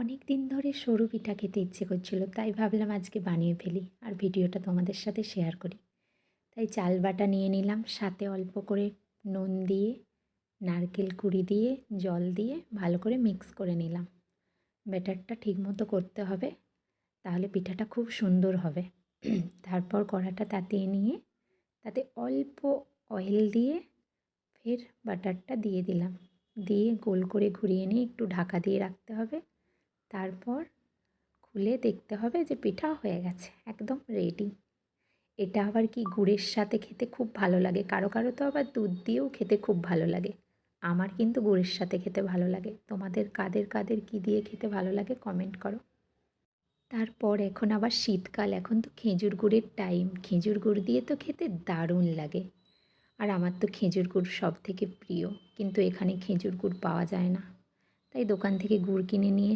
অনেক দিন ধরে সরু পিঠা খেতে ইচ্ছে করছিল, তাই ভাবলাম আজকে বানিয়ে ফেলি আর ভিডিওটা তোমাদের সাথে শেয়ার করি। তাই চাল বাটা নিয়ে নিলাম, সাথে অল্প করে নুন দিয়ে, নারকেল কুড়ি দিয়ে, জল দিয়ে ভালো করে মিক্স করে নিলাম। ব্যাটারটা ঠিকমতো করতে হবে, তাহলে পিঠাটা খুব সুন্দর হবে। তারপর কড়াটা তাতিয়ে নিয়ে তাতে অল্প অয়েল দিয়ে ফের বাটারটা দিয়ে দিলাম। দিয়ে গোল করে ঘুরিয়ে নিয়ে একটু ঢাকা দিয়ে রাখতে হবে। তারপর খুলে দেখতে হবে যে পিঠা হয়ে গেছে, একদম রেডি এটা আবার কি গুড়ের সাথে খেতে খুব ভালো লাগে? কারও কারও তো আবার দুধ দিয়েও খেতে খুব ভালো লাগে। আমার কিন্তু গুড়ের সাথে খেতে ভালো লাগে। তোমাদের কাদের কাদের কী দিয়ে খেতে ভালো লাগে কমেন্ট করো। তারপর এখন আবার শীতকাল, এখন তো খেজুর গুড়ের টাইম খেজুর গুড় দিয়ে তো খেতে দারুণ লাগে। আর আমার তো খেজুর গুড় সব থেকে প্রিয়। কিন্তু এখানে খেজুর গুড় পাওয়া যায় না। তাই দোকান থেকে গুড় কিনে নিয়ে